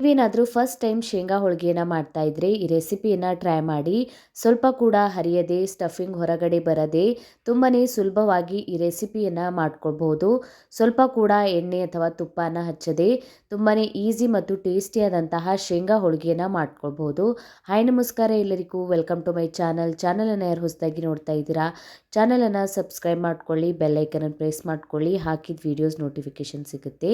ನೀವೇನಾದರೂ first time ಶೇಂಗಾ ಹೋಳಿಗೆನ ಮಾಡ್ತಾ ಇದ್ರೆ ಈ ರೆಸಿಪಿಯನ್ನು ಟ್ರೈ ಮಾಡಿ, ಸ್ವಲ್ಪ ಕೂಡ ಹರಿಯದೆ ಸ್ಟಫಿಂಗ್ ಹೊರಗಡೆ ಬರದೆ ತುಂಬಾ ಸುಲಭವಾಗಿ ಈ ರೆಸಿಪಿಯನ್ನು ಮಾಡ್ಕೊಳ್ಬೋದು ಸ್ವಲ್ಪ ಕೂಡ ಎಣ್ಣೆ ಅಥವಾ ತುಪ್ಪನ ಹಚ್ಚದೆ ತುಂಬಾ ಈಸಿ ಮತ್ತು ಟೇಸ್ಟಿಯಾದಂತಹ ಶೇಂಗಾ ಹೋಳಿಗೆಯನ್ನು ಮಾಡ್ಕೊಳ್ಬೋದು ಹಾಯ್ ನಮಸ್ಕಾರ ಎಲ್ಲರಿಗೂ. ವೆಲ್ಕಮ್ ಟು ಮೈ ಚಾನಲ್ ಚಾನಲನ್ನು ಯಾರು ಹೊಸದಾಗಿ ನೋಡ್ತಾ ಇದ್ದೀರಾ ಚಾನಲನ್ನು ಸಬ್ಸ್ಕ್ರೈಬ್ ಮಾಡ್ಕೊಳ್ಳಿ ಬೆಲ್ಲೈಕನನ್ನು ಪ್ರೆಸ್ ಮಾಡ್ಕೊಳ್ಳಿ, ಹಾಕಿದ ವೀಡಿಯೋಸ್ ನೋಟಿಫಿಕೇಷನ್ ಸಿಗುತ್ತೆ.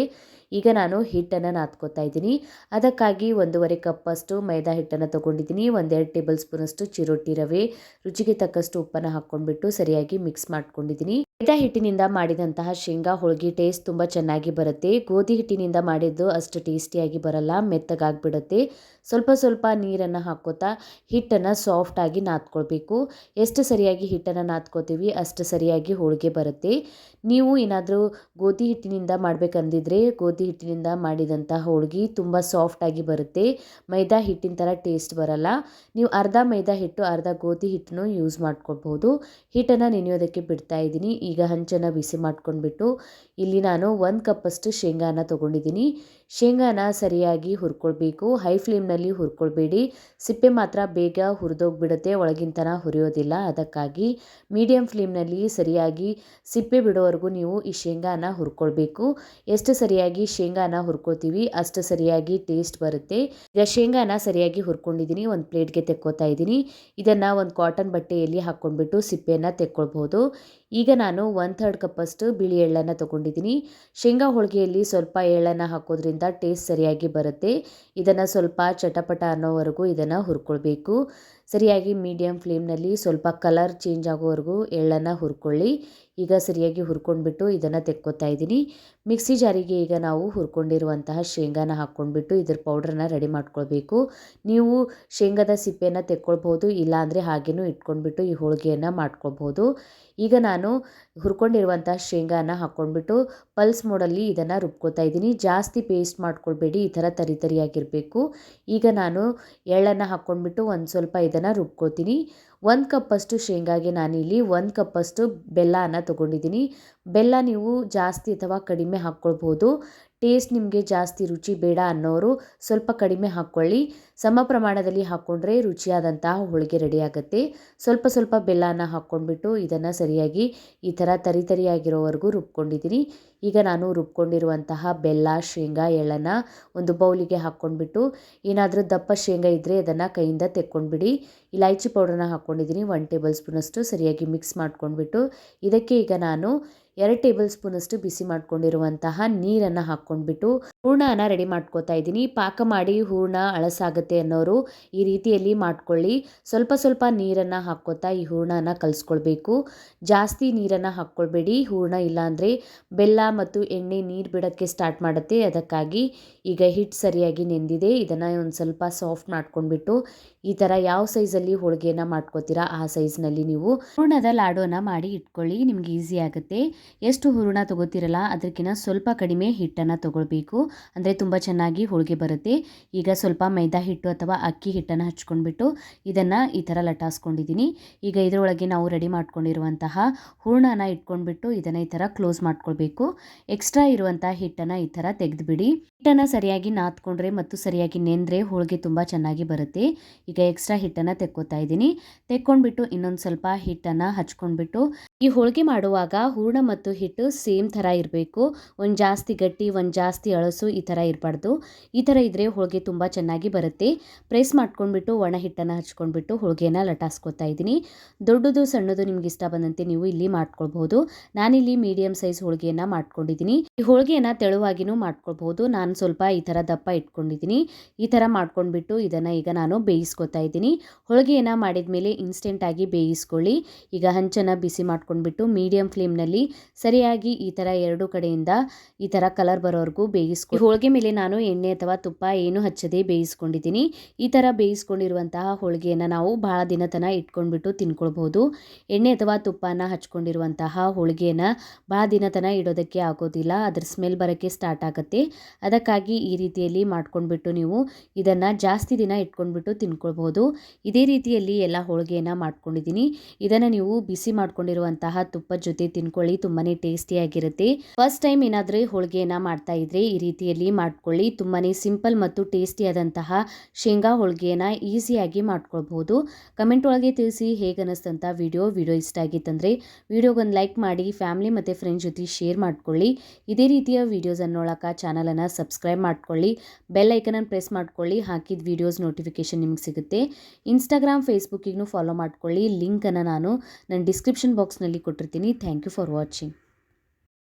ಈಗ ನಾನು ಹಿಟ್ಟನ್ನು ನಾದ್ಕೋತಾ ಇದ್ದೀನಿ. ಅದಕ್ಕಾಗಿ ಒಂದೂವರೆ ಕಪ್ಪಷ್ಟು ಮೈದಾ ಹಿಟ್ಟನ್ನು ತೊಗೊಂಡಿದ್ದೀನಿ. ಒಂದೆರಡು ಟೇಬಲ್ ಸ್ಪೂನಷ್ಟು ಚಿರೋಟಿ ರವೆ. ರುಚಿಗೆ ತಕ್ಕಷ್ಟು ಉಪ್ಪನ್ನು ಹಾಕ್ಕೊಂಡ್ಬಿಟ್ಟು ಸರಿಯಾಗಿ ಮಿಕ್ಸ್ ಮಾಡ್ಕೊಂಡಿದ್ದೀನಿ. ಮೈದಾ ಹಿಟ್ಟಿನಿಂದ ಮಾಡಿದಂತಹ ಶೇಂಗಾ ಹೋಳಿಗೆ ಟೇಸ್ಟ್ ತುಂಬ ಚೆನ್ನಾಗಿ ಬರುತ್ತೆ. ಗೋಧಿ ಹಿಟ್ಟಿನಿಂದ ಮಾಡಿದ್ದು ಅಷ್ಟು ಟೇಸ್ಟಿಯಾಗಿ ಬರಲ್ಲ, ಮೆತ್ತಗಾಗ್ಬಿಡುತ್ತೆ. ಸ್ವಲ್ಪ ಸ್ವಲ್ಪ ನೀರನ್ನು ಹಾಕೋತಾ ಹಿಟ್ಟನ್ನು ಸಾಫ್ಟಾಗಿ ನಾದ್ಕೊಳ್ಬೇಕು ಎಷ್ಟು ಸರಿಯಾಗಿ ಹಿಟ್ಟನ್ನು ನಾದ್ಕೋತೀವಿ ಅಷ್ಟು ಸರಿಯಾಗಿ ಹೋಳಿಗೆ ಬರುತ್ತೆ. ನೀವು ಏನಾದರೂ ಗೋಧಿ ಹಿಟ್ಟಿನಿಂದ ಮಾಡಬೇಕಂದಿದ್ರೆ ಗೋಧಿ ಹಿಟ್ಟಿನಿಂದ ಮಾಡಿದಂಥ ಹೋಳಿಗೆ ತುಂಬ ಸಾಫ್ಟಾಗಿ ಬರುತ್ತೆ. ಮೈದಾ ಹಿಟ್ಟಿನ ಥರ ಟೇಸ್ಟ್ ಬರಲ್ಲ. ನೀವು ಅರ್ಧ ಮೈದಾ ಹಿಟ್ಟು, ಅರ್ಧ ಗೋಧಿ ಹಿಟ್ಟನ್ನು ಯೂಸ್ ಮಾಡ್ಕೊಳ್ಬೋದು. ಹಿಟ್ಟನ್ನು ನೆನೆಯೋದಕ್ಕೆ ಬಿಡ್ತಾ ಇದ್ದೀನಿ. ಈಗ ಹಂಚನ್ನು ಬಿಸಿ ಮಾಡ್ಕೊಂಡ್ಬಿಟ್ಟು ಇಲ್ಲಿ ನಾನು ಒಂದು ಕಪ್ಪಷ್ಟು ಶೇಂಗಾನ ತೊಗೊಂಡಿದ್ದೀನಿ. ಶೇಂಗಾನ ಸರಿಯಾಗಿ ಹುರ್ಕೊಳ್ಬೇಕು. ಹೈ ಫ್ಲೇಮ್ನಲ್ಲಿ ಹುರ್ಕೊಳ್ಬೇಡಿ. ಸಿಪ್ಪೆ ಮಾತ್ರ ಬೇಗ ಹುರಿದೋಗ್ಬಿಡುತ್ತೆ. ಒಳಗಿನ ಹುರಿಯೋದಿಲ್ಲ. ಅದಕ್ಕಾಗಿ ಮೀಡಿಯಂ ಫ್ಲೇಮ್ನಲ್ಲಿ ಸರಿಯಾಗಿ ಸಿಪ್ಪೆ ಬಿಡೋವರೆಗೂ ನೀವು ಈ ಶೇಂಗಾನ ಹುರ್ಕೊಳ್ಬೇಕು. ಎಷ್ಟು ಸರಿಯಾಗಿ ಶೇಂಗಾನ ಹುರ್ಕೊಳ್ತೀವಿ ಅಷ್ಟು ಸರಿಯಾಗಿ ಟೇಸ್ಟ್ ಬರುತ್ತೆ. ಈಗ ಶೇಂಗಾನ ಸರಿಯಾಗಿ ಹುರ್ಕೊಂಡಿದ್ದೀನಿ ಒಂದು ಪ್ಲೇಟ್ಗೆ ತೆಕ್ಕೋತಾ ಇದ್ದೀನಿ ಇದನ್ನು ಒಂದು ಕಾಟನ್ ಬಟ್ಟೆಯಲ್ಲಿ ಹಾಕ್ಕೊಂಡ್ಬಿಟ್ಟು ಸಿಪ್ಪೆಯನ್ನು ತೆಕ್ಕೊಳ್ಬೋದು. ಈಗ ನಾನು ಒನ್ ಥರ್ಡ್ ಕಪ್ಪಷ್ಟು ಬಿಳಿ ಎಳ್ಳನ್ನು ತೊಗೊಂಡಿದ್ದೀನಿ ಶೇಂಗಾ ಹೋಳಿಗೆಯಲ್ಲಿ ಸ್ವಲ್ಪ ಎಳ್ಳನ್ನು ಹಾಕೋದ್ರಿಂದ ಟೇಸ್ಟ್ ಸರಿಯಾಗಿ ಬರುತ್ತೆ. ಇದನ್ನು ಸ್ವಲ್ಪ ಚಟಪಟ ಅನ್ನೋವರೆಗೂ ಇದನ್ನು ಹುರ್ಕೊಳ್ಬೇಕು. ಸರಿಯಾಗಿ ಮೀಡಿಯಮ್ ಫ್ಲೇಮ್ನಲ್ಲಿ ಸ್ವಲ್ಪ ಕಲರ್ ಚೇಂಜ್ ಆಗೋವರೆಗೂ ಎಳ್ಳನ್ನು ಹುರ್ಕೊಳ್ಳಿ. ಈಗ ಸರಿಯಾಗಿ ಹುರ್ಕೊಂಡ್ಬಿಟ್ಟು ಇದನ್ನು ತೆಕ್ಕೋತಾ ಇದ್ದೀನಿ. ಮಿಕ್ಸಿ ಜಾರಿಗೆ ಈಗ ನಾವು ಹುರ್ಕೊಂಡಿರುವಂತಹ ಶೇಂಗಾನ ಹಾಕ್ಕೊಂಡ್ಬಿಟ್ಟು ಇದ್ರ ಪೌಡ್ರನ್ನ ರೆಡಿ ಮಾಡ್ಕೊಳ್ಬೇಕು. ನೀವು ಶೇಂಗಾದ ಸಿಪ್ಪೆಯನ್ನು ತೆಕ್ಕೊಳ್ಬೋದು, ಇಲ್ಲಾಂದರೆ ಹಾಗೇನೂ ಇಟ್ಕೊಂಡ್ಬಿಟ್ಟು ಈ ಹೋಳಿಗೆಯನ್ನು ಮಾಡ್ಕೊಳ್ಬೋದು. ಈಗ ನಾನು ಹುರ್ಕೊಂಡಿರುವಂತಹ ಶೇಂಗಾನ ಹಾಕ್ಕೊಂಡ್ಬಿಟ್ಟು ಪಲ್ಸ್ ಮೋಡಲ್ಲಿ ಇದನ್ನು ರುಬ್ಕೋತಾ ಇದ್ದೀನಿ. ಜಾಸ್ತಿ ಪೇಸ್ಟ್ ಮಾಡ್ಕೊಳ್ಬೇಡಿ, ಈ ಥರ ತರಿತರಿಯಾಗಿರಬೇಕು ಈಗ ನಾನು ಎಳ್ಳನ್ನು ಹಾಕ್ಕೊಂಡ್ಬಿಟ್ಟು ಒಂದು ಸ್ವಲ್ಪ ಇದನ್ನು ರುಬ್ಕೋತೀನಿ. ಒಂದು ಕಪ್ಪಷ್ಟು ಶೇಂಗಾಗೆ ನಾನಿಲ್ಲಿ ಒಂದು ಕಪ್ಪಷ್ಟು ಬೆಲ್ಲನ ತೊಗೊಂಡಿದ್ದೀನಿ. ಬೆಲ್ಲ ನೀವು ಜಾಸ್ತಿ ಅಥವಾ ಕಡಿಮೆ ಹಾಕ್ಕೊಳ್ಬೋದು. ಟೇಸ್ಟ್ ನಿಮಗೆ ಜಾಸ್ತಿ ರುಚಿ ಬೇಡ ಅನ್ನೋರು ಸ್ವಲ್ಪ ಕಡಿಮೆ ಹಾಕ್ಕೊಳ್ಳಿ. ಸಮ ಪ್ರಮಾಣದಲ್ಲಿ ಹಾಕ್ಕೊಂಡ್ರೆ ರುಚಿಯಾದಂತಹ ಹೋಳಿಗೆ ರೆಡಿ ಆಗುತ್ತೆ. ಸ್ವಲ್ಪ ಸ್ವಲ್ಪ ಬೆಲ್ಲನ ಹಾಕ್ಕೊಂಡ್ಬಿಟ್ಟು ಇದನ್ನು ಸರಿಯಾಗಿ ಈ ಥರ ತರಿತರಿಯಾಗಿರೋವರೆಗೂ ರುಬ್ಕೊಂಡಿದ್ದೀನಿ. ಈಗ ನಾನು ರುಬ್ಕೊಂಡಿರುವಂತಹ ಬೆಲ್ಲ, ಶೇಂಗಾ, ಎಳ್ಳನ್ನು ಒಂದು ಬೌಲಿಗೆ ಹಾಕ್ಕೊಂಡ್ಬಿಟ್ಟು ಏನಾದರೂ ದಪ್ಪ ಶೇಂಗಾ ಇದ್ದರೆ ಅದನ್ನು ಕೈಯಿಂದ ತೆಕ್ಕೊಂಡ್ಬಿಡಿ. ಇಲೈಚಿ ಪೌಡರ್ನ ಹಾಕ್ಕೊಂಡಿದ್ದೀನಿ ಒನ್ ಟೇಬಲ್ ಸ್ಪೂನಷ್ಟು ಸರಿಯಾಗಿ ಮಿಕ್ಸ್ ಮಾಡ್ಕೊಂಡ್ಬಿಟ್ಟು. ಇದಕ್ಕೆ ಈಗ ನಾನು ಎರಡು ಟೇಬಲ್ ಸ್ಪೂನಷ್ಟು ಬಿಸಿ ಮಾಡ್ಕೊಂಡಿರುವಂತಹ ನೀರನ್ನು ಹಾಕ್ಕೊಂಡ್ಬಿಟ್ಟು ಹೂರ್ಣನ ರೆಡಿ ಮಾಡ್ಕೋತಾ ಇದ್ದೀನಿ. ಪಾಕ ಮಾಡಿ ಹೂರ್ಣ ಅಳಸಾಗುತ್ತೆ ಅನ್ನೋರು ಈ ರೀತಿಯಲ್ಲಿ ಮಾಡ್ಕೊಳ್ಳಿ. ಸ್ವಲ್ಪ ಸ್ವಲ್ಪ ನೀರನ್ನು ಹಾಕ್ಕೋತಾ ಈ ಹೂರ್ಣನ ಕಲಿಸ್ಕೊಳ್ಬೇಕು. ಜಾಸ್ತಿ ನೀರನ್ನು ಹಾಕ್ಕೊಳ್ಬೇಡಿ. ಹೂರ್ಣ ಇಲ್ಲಾಂದರೆ ಬೆಲ್ಲ ಮತ್ತು ಎಣ್ಣೆ ನೀರು ಬಿಡೋಕ್ಕೆ ಸ್ಟಾರ್ಟ್ ಮಾಡುತ್ತೆ. ಅದಕ್ಕಾಗಿ ಈಗ ಹಿಟ್ಟು ಸರಿಯಾಗಿ ನೆಂದಿದೆ. ಇದನ್ನು ಒಂದು ಸ್ವಲ್ಪ ಸಾಫ್ಟ್ ಮಾಡ್ಕೊಂಡ್ಬಿಟ್ಟು ಈ ಥರ ಯಾವ ಸೈಜಲ್ಲಿ ಹೋಳಿಗೆನ ಮಾಡ್ಕೋತೀರಾ ಆ ಸೈಜ್ನಲ್ಲಿ ನೀವು ಹೂರ್ಣದ ಲಾಡೋನ ಮಾಡಿ ಇಟ್ಕೊಳ್ಳಿ. ನಿಮ್ಗೆ ಈಸಿ ಆಗುತ್ತೆ. ಎಷ್ಟು ಹೂರಣ ತೊಗೋತಿರಲ್ಲ ಅದಕ್ಕಿಂತ ಸ್ವಲ್ಪ ಕಡಿಮೆ ಹಿಟ್ಟನ್ನು ತೊಗೊಳ್ಬೇಕು. ಅಂದರೆ ತುಂಬ ಚೆನ್ನಾಗಿ ಹೋಳಿಗೆ ಬರುತ್ತೆ. ಈಗ ಸ್ವಲ್ಪ ಮೈದಾ ಹಿಟ್ಟು ಅಥವಾ ಅಕ್ಕಿ ಹಿಟ್ಟನ್ನು ಹಚ್ಕೊಂಡ್ಬಿಟ್ಟು ಇದನ್ನು ಈ ಥರ ಲಟಾಸ್ಕೊಂಡಿದ್ದೀನಿ. ಈಗ ಇದರೊಳಗೆ ನಾವು ರೆಡಿ ಮಾಡ್ಕೊಂಡಿರುವಂತಹ ಹೂರ್ಣನ ಇಟ್ಕೊಂಡ್ಬಿಟ್ಟು ಇದನ್ನು ಈ ಥರ ಕ್ಲೋಸ್ ಮಾಡ್ಕೊಳ್ಬೇಕು. ಎಕ್ಸ್ಟ್ರಾ ಇರುವಂಥ ಹಿಟ್ಟನ್ನು ಈ ಥರ ತೆಗೆದುಬಿಡಿ. ಹಿಟ್ಟನ್ನು ಸರಿಯಾಗಿ ನಾದ್ಕೊಂಡ್ರೆ ಮತ್ತು ಸರಿಯಾಗಿ ನೆಂದರೆ ಹೋಳಿಗೆ ತುಂಬ ಚೆನ್ನಾಗಿ ಬರುತ್ತೆ. ಈಗ ಎಕ್ಸ್ಟ್ರಾ ಹಿಟ್ಟನ್ನು ತೆಕ್ಕೋತಾ ಇದ್ದೀನಿ. ತೆಕ್ಕೊಂಡ್ಬಿಟ್ಟು ಇನ್ನೊಂದು ಸ್ವಲ್ಪ ಹಿಟ್ಟನ್ನು ಹಚ್ಕೊಂಡ್ಬಿಟ್ಟು ಈ ಹೋಳಿಗೆ ಮಾಡುವಾಗ ಹೂರ್ಣ ಮತ್ತು ಹಿಟ್ಟು ಸೇಮ್ ಥರ ಇರಬೇಕು. ಒಂದು ಜಾಸ್ತಿ ಗಟ್ಟಿ, ಒಂದು ಜಾಸ್ತಿ ಅಳಸು ಈ ಥರ ಇರಬಾರ್ದು. ಈ ಥರ ಇದ್ದರೆ ಹೋಳಿಗೆ ತುಂಬ ಚೆನ್ನಾಗಿ ಬರುತ್ತೆ. ಪ್ರೆಸ್ ಮಾಡ್ಕೊಂಡ್ಬಿಟ್ಟು ಒಣ ಹಿಟ್ಟನ್ನು ಹಚ್ಕೊಂಡ್ಬಿಟ್ಟು ಹೋಳಿಗೆನ ಲಟಾಸ್ಕೊತಾ ಇದ್ದೀನಿ. ದೊಡ್ಡದು, ಸಣ್ಣದು ನಿಮ್ಗೆ ಇಷ್ಟ ಬಂದಂತೆ ನೀವು ಇಲ್ಲಿ ಮಾಡ್ಕೊಳ್ಬಹುದು. ನಾನಿಲ್ಲಿ ಮೀಡಿಯಂ ಸೈಜ್ ಹೋಳಿಗೆಯನ್ನು ಮಾಡ್ಕೊಂಡಿದ್ದೀನಿ. ಈ ಹೋಳಿಗೆಯನ್ನು ತೆಳುವಾಗಿನೂ ಮಾಡ್ಕೊಳ್ಬಹುದು. ನಾನು ಸ್ವಲ್ಪ ಈ ಥರ ದಪ್ಪ ಇಟ್ಕೊಂಡಿದ್ದೀನಿ. ಈ ಥರ ಮಾಡ್ಕೊಂಡ್ಬಿಟ್ಟು ಇದನ್ನು ಈಗ ನಾನು ಬೇಯಿಸ್ಕೊತಾ ಇದ್ದೀನಿ. ಹೋಳಿಗೆಯನ್ನು ಮಾಡಿದ ಮೇಲೆ ಇನ್ಸ್ಟೆಂಟಾಗಿ ಬೇಯಿಸ್ಕೊಳ್ಳಿ. ಈಗ ಹಂಚನ್ನು ಬಿಸಿ ಮಾಡ್ಕೊಂಡ್ಬಿಟ್ಟು ಮೀಡಿಯಂ ಫ್ಲೇಮ್ನಲ್ಲಿ ಸರಿಯಾಗಿ ಈ ಥರ ಎರಡು ಕಡೆಯಿಂದ ಈ ಥರ ಕಲರ್ ಬರೋವರೆಗೂ ಬೇಯಿಸ್ಕೊ ಹೋಳಿಗೆ ಮೇಲೆ ನಾನು ಎಣ್ಣೆ ಅಥವಾ ತುಪ್ಪ ಏನು ಹಚ್ಚದೇ ಬೇಯಿಸ್ಕೊಂಡಿದ್ದೀನಿ. ಈ ಥರ ಬೇಯಿಸ್ಕೊಂಡಿರುವಂತಹ ಹೋಳಿಗೆಯನ್ನು ನಾವು ಭಾಳ ದಿನ ತನಕ ಇಟ್ಕೊಂಡ್ಬಿಟ್ಟು ತಿನ್ಕೊಳ್ಬೋದು. ಎಣ್ಣೆ ಅಥವಾ ತುಪ್ಪನ ಹಚ್ಕೊಂಡಿರುವಂತಹ ಹೋಳಿಗೆಯನ್ನು ಭಾಳ ದಿನ ತನಕ ಇಡೋದಕ್ಕೆ ಆಗೋದಿಲ್ಲ. ಅದ್ರ ಸ್ಮೆಲ್ ಬರೋಕ್ಕೆ ಸ್ಟಾರ್ಟ್ ಆಗುತ್ತೆ. ಅದಕ್ಕೆ ಅದಕ್ಕಾಗಿ ಈ ರೀತಿಯಲ್ಲಿ ಮಾಡ್ಕೊಂಡ್ಬಿಟ್ಟು ನೀವು ಇದನ್ನು ಜಾಸ್ತಿ ದಿನ ಇಟ್ಕೊಂಡ್ಬಿಟ್ಟು ತಿನ್ಕೊಳ್ಬೋದು. ಇದೇ ರೀತಿಯಲ್ಲಿ ಎಲ್ಲ ಹೋಳಿಗೆಯನ್ನು ಮಾಡ್ಕೊಂಡಿದ್ದೀನಿ. ಇದನ್ನು ನೀವು ಬಿಸಿ ಮಾಡ್ಕೊಂಡಿರುವಂತಹ ತುಪ್ಪದ ಜೊತೆ ತಿನ್ಕೊಳ್ಳಿ ತುಂಬಾ ಟೇಸ್ಟಿಯಾಗಿರುತ್ತೆ. ಫಸ್ಟ್ ಟೈಮ್ ಏನಾದರೂ ಹೋಳಿಗೆಯನ್ನು ಮಾಡ್ತಾ ಇದ್ರೆ ಈ ರೀತಿಯಲ್ಲಿ ಮಾಡ್ಕೊಳ್ಳಿ. ತುಂಬಾ ಸಿಂಪಲ್ ಮತ್ತು ಟೇಸ್ಟಿಯಾದಂತಹ ಶೇಂಗಾ ಹೋಳಿಗೆಯನ್ನು ಈಸಿಯಾಗಿ ಮಾಡ್ಕೊಳ್ಬೋದು. ಕಮೆಂಟ್ ಒಳಗೆ ತಿಳಿಸಿ ಹೇಗೆ ವಿಡಿಯೋ. ವಿಡಿಯೋ ಇಷ್ಟ ಆಗಿತ್ತಂದರೆ ವಿಡಿಯೋಗೊಂದು ಲೈಕ್ ಮಾಡಿ, ಫ್ಯಾಮಿಲಿ ಮತ್ತು ಫ್ರೆಂಡ್ಸ್ ಜೊತೆ ಶೇರ್ ಮಾಡ್ಕೊಳ್ಳಿ. ಇದೇ ರೀತಿಯ ವಿಡಿಯೋಸ್ ನೋಡೋಕೆ ಚಾನಲನ್ನು ಸಬ್ಸ್ಕ್ರೈಬ್ ಮಾಡ್ಕೊಳ್ಳಿ ಬೆಲ್ ಐಕನನ್ನು ಪ್ರೆಸ್ ಮಾಡ್ಕೊಳ್ಳಿ, ಹಾಕಿದ ವೀಡಿಯೋಸ್ ನೋಟಿಫಿಕೇಷನ್ ನಿಮ್ಗೆ ಸಿಗುತ್ತೆ. ಇನ್ಸ್ಟಾಗ್ರಾಮ್ ಫೇಸ್ಬುಕ್ಕಿಗೂ ಫಾಲೋ ಮಾಡ್ಕೊಳ್ಳಿ ಲಿಂಕನ್ನು ನಾನು ನನ್ನ ಡಿಸ್ಕ್ರಿಪ್ಷನ್ ಬಾಕ್ಸ್ನಲ್ಲಿ ಕೊಟ್ಟಿರ್ತೀನಿ. Thank you for watching